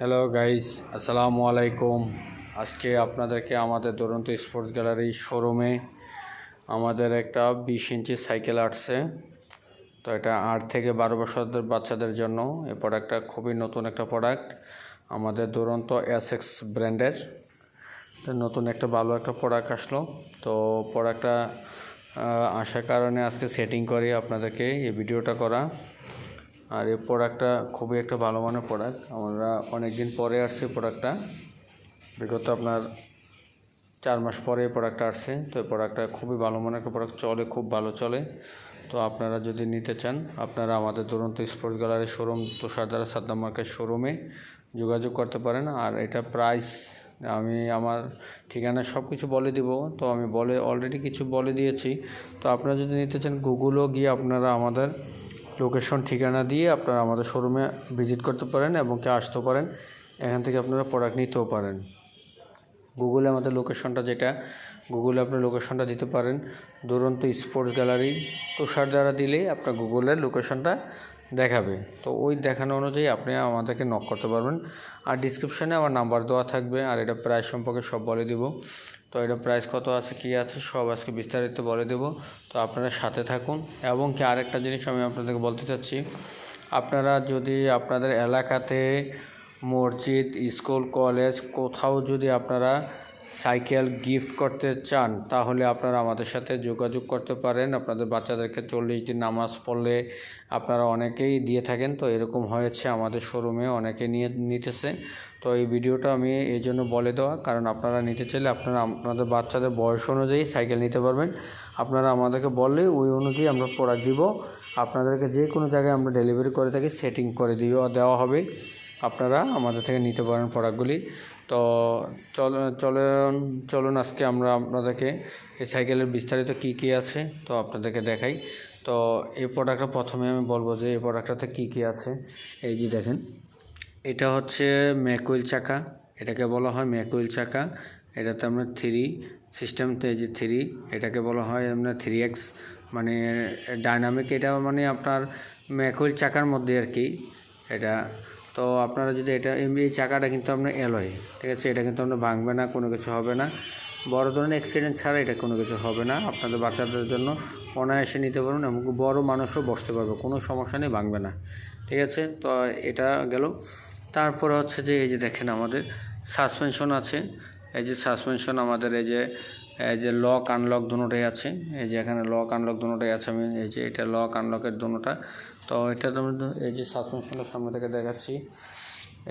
Hello guys আসসালামু আলাইকুম আজকে আপনাদেরকে আমাদের দুরন্ত স্পোর্টস গ্যালারি শোরুমে আমাদের একটা বিশ ইঞ্চি সাইকেল আসছে। তো এটা আট থেকে বারো বছরের বাচ্চাদের জন্য। এই প্রোডাক্টটা খুবই নতুন একটা প্রোডাক্ট আমাদের দুরন্ত এস এক্স ব্র্যান্ডের নতুন একটা ভালো একটা প্রোডাক্ট আসলো। তো প্রোডাক্টটা আসার কারণে আজকে সেটিং করি আপনাদেরকে এই ভিডিওটা করা। আর এই প্রোডাক্টটা খুবই একটা ভালো মানের প্রোডাক্ট আমরা অনেক দিন পরে আসছে প্রোডাক্টটা বিগত আপনার চার মাস পরে এই প্রোডাক্টটা আসছে। তো এই প্রোডাক্টটা খুবই ভালো মানের একটা প্রোডাক্ট চলে, খুব ভালো চলে। তো আপনারা যদি নিতে চান, আপনারা আমাদের Duranta sports gallery showroom Tushardhara Saddam market শোরুমে যোগাযোগ করতে পারেন। আর এটা প্রাইস আমি আমার ঠিকানা সব কিছু বলে দিব। তো আমি বলে অলরেডি কিছু বলে দিয়েছি। তো আপনারা যদি নিতে চান গুগলও গিয়ে আপনারা আমাদের লোকেশন ঠিকানা দিয়ে আপনারা আমাদের শোরুমে ভিজিট করতে পারেন এবং কে আসতেও পারেন। এখান থেকে আপনারা প্রোডাক্ট নিতেও পারেন। গুগলে আমাদের লোকেশনটা যেটা গুগলে আপনার লোকেশনটা দিতে পারেন। দুরন্ত স্পোর্টস গ্যালারি তুষার দ্বারা দিলেই আপনার গুগলের লোকেশনটা দেখাবে। তো ওই দেখানো অনুযায়ী আপনি আমাদেরকে নক করতে পারবেন। আর ডিসক্রিপশানে আমার নাম্বার দেওয়া থাকবে, আর এটা প্রাইস সম্পর্কে সব বলে দিব। তো এটা প্রাইস কত আছে, কি আছে, সব আজকে বিস্তারিত বলে দেব। তো আপনারা সাথে থাকুন। এবং কি আরেকটা জিনিস আমি আপনাদেরকে বলতে চাচ্ছি, আপনারা যদি আপনাদের এলাকাতে মসজিদ, স্কুল, কলেজ কোথাও যদি আপনারা সাইকেল গিফট করতে চান, তাহলে আপনারা আমাদের সাথে যোগাযোগ করতে পারেন। আপনাদের বাচ্চাদেরকে চল্লিশ দিন নামাজ পড়লে আপনারা অনেকেই দিয়ে থাকেন। তো এরকম হয়েছে আমাদের শোরুমে, অনেকে নিয়ে নিতেছে। তো এই ভিডিওটা আমি এই জন্য বলে দেওয়া, কারণ আপনারা নিতে চাইলে আপনারা আপনাদের বাচ্চাদের বয়স অনুযায়ী সাইকেল নিতে পারবেন। আপনারা আমাদেরকে বললে ওই অনুযায়ী আমরা প্রোডাক্ট দিব। আপনাদেরকে যে কোনো জায়গায় আমরা ডেলিভারি করে থাকি সেটিং করে দিয়ে দেওয়া হবে। আপনারা আমাদের থেকে নিতে পারেন প্রোডাক্টগুলি তো চল, চলুন চলুন আজকে আমরা আপনাদেরকে এই সাইকেলের বিস্তারিত কী কী আছে তো আপনাদেরকে দেখাই। তো এই প্রোডাক্টটা প্রথমে আমি বলব যে এই প্রোডাক্টটাতে কী কী আছে। এই যে দেখেন, এটা হচ্ছে ম্যাকুইল চাকা, এটাকে বলা হয় ম্যাকুইল চাকা, এটাতে আমরা থ্রি সিস্টেম, এই যে থ্রি, এটাকে বলা হয় আমরা থ্রি এক্স মানে ডাইনামিক, এটা মানে আপনার ম্যাকুইল চাকার মধ্যে আর কি, এটা তো আপনারা যদি এটা, এই চাকাটা কিন্তু আপনার এলয় ঠিক আছে? এটা কিন্তু আপনার ভাঙবে না, কোনো কিছু হবে না। বড় ধরনের অ্যাক্সিডেন্ট ছাড়া এটা কোনো কিছু হবে না। আপনাদের বাচ্চাদের জন্য অনায়াসে নিতে পারুন এবং বড় মানুষও বসতে পারবে, কোনো সমস্যা নেই, ভাঙবে না, ঠিক আছে? তো এটা গেল। তারপরে হচ্ছে যে, এই যে দেখেন আমাদের সাসপেনশন আছে। এই যে সাসপেনশন আমাদের, এই যে এই যে লক আনলক দুটোটাই আছে। এই যে এখানে লক আনলক দুটোটাই আছে আমি, এই যে এটা লক আনলকের দুটোটা। তো এটা এই যে সাসপেনশনটা সামনে থেকে দেখাচ্ছি।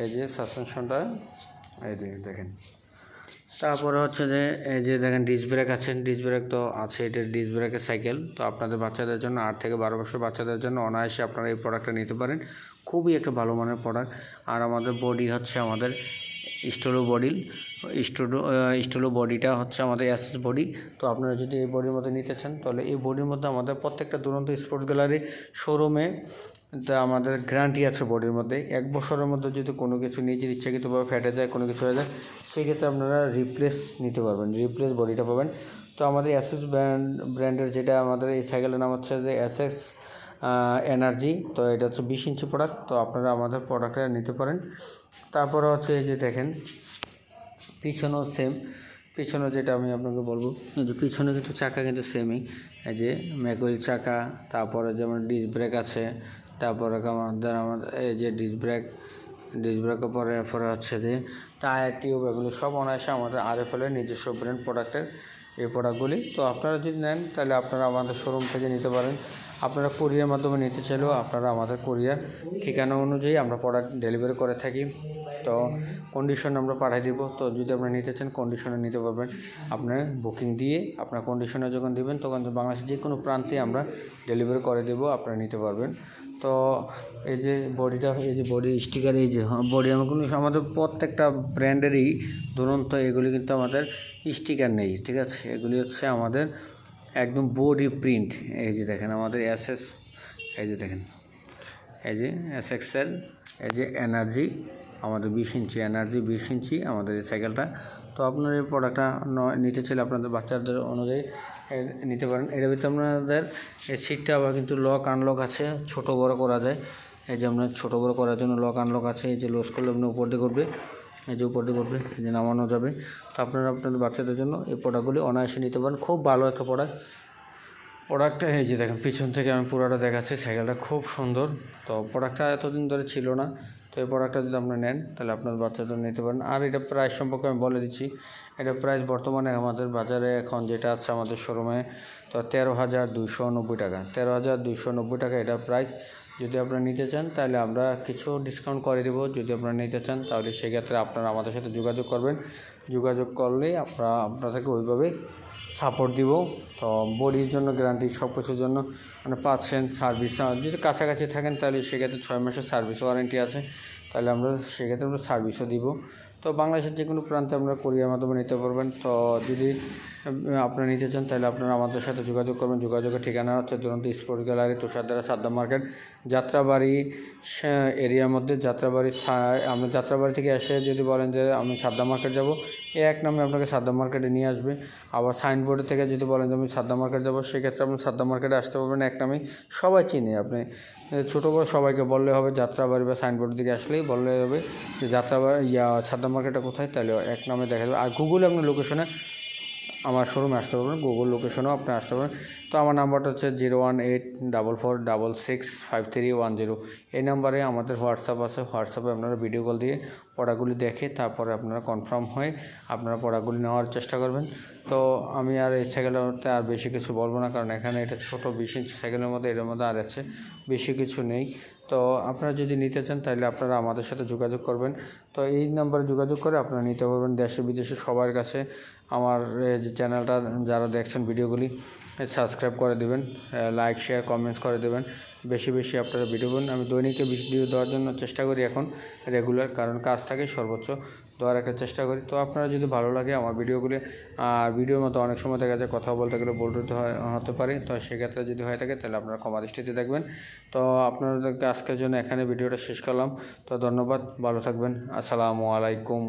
এই যে সাসপেনশনটা এই যে দেখেন। তারপরে হচ্ছে যে এই যে দেখেন ডিস্ক ব্রেক আছে ডিস্ক ব্রেক তো আছে, এটা ডিস্ক ব্রেকের সাইকেল তো আপনাদের বাচ্চাদের জন্য, আট থেকে বারো বছর বাচ্চাদের জন্য অনায়াসে আপনারা এই প্রোডাক্টটা নিতে পারেন। খুবই একটা ভালো মানের প্রোডাক্ট আর আমাদের বডি হচ্ছে আমাদের স্টোলো বডি স্টোলো স্টোলো বডিটা হচ্ছে আমাদের অ্যাসেস বডি তো আপনারা যদি এই বডির মধ্যে নিতে চান, তাহলে এই বডির মধ্যে আমাদের প্রত্যেকটা দুরন্ত স্পোর্টস গ্যালারি শোরুমে তা আমাদের গ্যারান্টি আছে বডির মধ্যে। এক বছরের মধ্যে যদি কোনো কিছু নিজের ইচ্ছাকৃতভাবে ফেটে যায়, কোনো কিছু হয়ে যায়, সেক্ষেত্রে আপনারা রিপ্লেস নিতে পারবেন রিপ্লেস বডিটা পাবেন। তো আমাদের অ্যাসেস ব্র্যান্ড ব্র্যান্ডের যেটা আমাদের এই সাইকেলের নাম হচ্ছে যে অ্যাসেস এনার্জি তো এটা হচ্ছে বিশ ইঞ্চি প্রোডাক্ট তো আপনারা আমাদের প্রোডাক্টটা নিতে পারেন। তারপরে হচ্ছে এই যে দেখেন, পিছনেও সেম পিছনে যেটা আমি আপনাকে বলব যে পিছনে কিন্তু চাকা কিন্তু সেমই এই যে ম্যাকুইল চাকা, তারপরে যেমন ডিস্ক ব্রেক আছে, তারপরে আমাদের আমাদের, এই যে ডিস্ক ব্রেক ডিস্ক ব্রেকের পরে পরে হচ্ছে যে টায়ার টিউব এগুলো সব অনায়াসে আমাদের আর এফ এলের নিজস্ব ব্র্যান্ড প্রোডাক্টের এই প্রোডাক্টগুলি তো আপনারা যদি নেন, তাহলে আপনারা আমাদের শোরুম থেকে নিতে পারেন। আপনারা কোরিয়ার মাধ্যমে নিতে চাইলেও আপনারা আমাদের কোরিয়ার ঠিকানা অনুযায়ী আমরা প্রোডাক্ট ডেলিভারি করে থাকি। তো কন্ডিশন আমরা পাঠিয়ে দিব। তো যদি আপনারা নিতে চান কন্ডিশনে নিতে পারবেন। আপনার বুকিং দিয়ে আপনার কন্ডিশনে যখন দেবেন, তখন বাংলাদেশের যে কোনো প্রান্তে আমরা ডেলিভারি করে দেব, আপনারা নিতে পারবেন। তো এই যে বডিটা, এই যে বডি স্টিকার এই যে বডি আমার কোনো আমাদের প্রত্যেকটা ব্র্যান্ডেরই দুরন্ত এগুলি কিন্তু আমাদের স্টিকার নেই, ঠিক আছে? এগুলি হচ্ছে আমাদের একদম বডি প্রিন্ট এই যে দেখেন আমাদের এসএস এই যে দেখেন। এই যে এস এক্সেল এই যে এনার্জি আমাদের বিশ ইঞ্চি এনার্জি বিশ ইঞ্চি আমাদের এই সাইকেলটা তো আপনার এই প্রোডাক্টটা নিতে চাইলে আপনাদের বাচ্চাদের অনুযায়ী নিতে পারেন। এর ভিতরে আপনাদের এই সিটটা আবার কিন্তু লক আনলক আছে, ছোট বড় করা যায়। এই যে আপনার ছোটো বড়ো করার জন্য লক আনলক আছে, এই যে লোস করলে আপনি উপর দিয়ে করবে যে উপর করবে, এই যে নামানো যাবে। তো আপনারা আপনাদের বাচ্চাদের জন্য এই প্রোডাক্টগুলি অনায়াসে নিতে পারেন। খুব ভালো একটা প্রোডাক্ট। প্রোডাক্টটা, এই যে দেখেন, পিছন থেকে আমি পুরোটা দেখাচ্ছি। সাইকেলটা খুব সুন্দর। তো প্রোডাক্টটা এতদিন ধরে ছিল না। তো এই প্রোডাক্টটা যদি আপনি নেন, তাহলে আপনার বাচ্চাদের নিতে পারেন। আর এটা প্রাইস সম্পর্কে আমি বলে দিচ্ছি। এটা প্রাইস বর্তমানে আমাদের বাজারে এখন যেটা আছে আমাদের শোরুমে, তো তেরো হাজার দুইশো নব্বই টাকা। তেরো হাজার দুইশো নব্বই টাকা এটা প্রাইস। যদি আপনারা নিতে চান, তাহলে আমরা কিছু ডিসকাউন্ট করে দেবো। যদি আপনারা নিতে চান, তাহলে সেক্ষেত্রে আপনারা আমাদের সাথে যোগাযোগ করবেন। যোগাযোগ করলেই আমরা আপনাদেরকে ওইভাবে সাপোর্ট দিব। তো বডির জন্য গ্যারান্টি সব কিছুর জন্য। মানে পাচ্ছেন সার্ভিস যদি কাছাকাছি থাকেন, তাহলে সেক্ষেত্রে ছয় মাসের সার্ভিস ওয়ারেন্টি আছে। তাহলে আমরা সেক্ষেত্রে আমরা সার্ভিসও দিব। তো বাংলাদেশের যে কোনো প্রান্তে আমরা কোরিয়ার মাধ্যমে নিতে পারবেন। তো যদি আপনারা নিতে চান, তাহলে আপনারা আমাদের সাথে যোগাযোগ করবেন। যোগাযোগের ঠিকানা হচ্ছে Duranta sports gallery Tushardhara Saddam market, Jatrabari এরিয়ার মধ্যে যাত্রাবাড়ি আমরা যাত্রাবাড়ি থেকে এসে যদি বলেন যে আমি সাদ্দাম মার্কেট যাব এই এক নামে আপনাকে সাদ্দাম মার্কেটে নিয়ে আসবে। আবার সাইনবোর্ডে থেকে যদি বলেন যে আমি সাদ্দাম মার্কেট যাব, সেক্ষেত্রে আপনি সাদ্দাম মার্কেটে আসতে পারবেন এক নামেই সবাই চিনে আপনি। ছোটো বড় সবাইকে বললে হবে, যাত্রাবাড়ি বা সাইনবোর্ডের দিকে আসলেই বললে হবে যে যাত্রাবাড়ি, ইয়া, সাদ্দাম মার্কেটটা কোথায়, তাহলে এক নামে দেখা যাবে। আর গুগলে আপনার লোকেশনে আমার শোরুমে আসতে পারবেন গুগল লোকেশনেও আপনি আসতে পারবেন। তো আমার নাম্বারটা হচ্ছে zero one eight double four double six five three one zero এই নাম্বারে আমাদের হোয়াটসঅ্যাপ আছে হোয়াটসঅ্যাপে আপনারা ভিডিও কল দিয়ে পড়াগুলি দেখে তারপরে আপনারা কনফার্ম হয়ে আপনারা পড়াগুলি নেওয়ার চেষ্টা করবেন। তো আমি আর এই সাইকেলটাতে আর বেশি কিছু বলব না, কারণ এখানে এটা ছোটো বিশ ইঞ্চি সাইকেলের মধ্যে এর মধ্যে আর আছে, বেশি কিছু নেই। তো আপনারা যদি নিতে চান, তাহলে আপনারা আমাদের সাথে যোগাযোগ করবেন। তো এই নাম্বারে যোগাযোগ করে আপনারা নিতে পারবেন দেশে, বিদেশে, সবার কাছে। আমার যে চ্যানেলটা যারা দেখছেন ভিডিওগুলি সাবস্ক্রাইব করে দেবেন লাইক শেয়ার কমেন্টস করে দেবেন। বেশি বেশি আপনারা ভিডিও করুন আমি দৈনিকে ভিডিও দেওয়ার জন্য চেষ্টা করি এখন রেগুলার কারণ কাজ থাকে সর্বোচ্চ। দেওয়ার একটা চেষ্টা করি। তো আপনারা যদি ভালো লাগে আমার ভিডিওগুলি, আর ভিডিওর মতো অনেক সময় দেখা যায় কথা বলতে গেলে বলতে হতে পারে। তো সেক্ষেত্রে যদি হয়ে থাকে তাহলে আপনারা ক্ষমা দৃষ্টিতে দেখবেন। তো আপনাদেরকে আজকের জন্য এখানে ভিডিওটা শেষ করলাম। তো ধন্যবাদ, ভালো থাকবেন। আসসালামু আলাইকুম।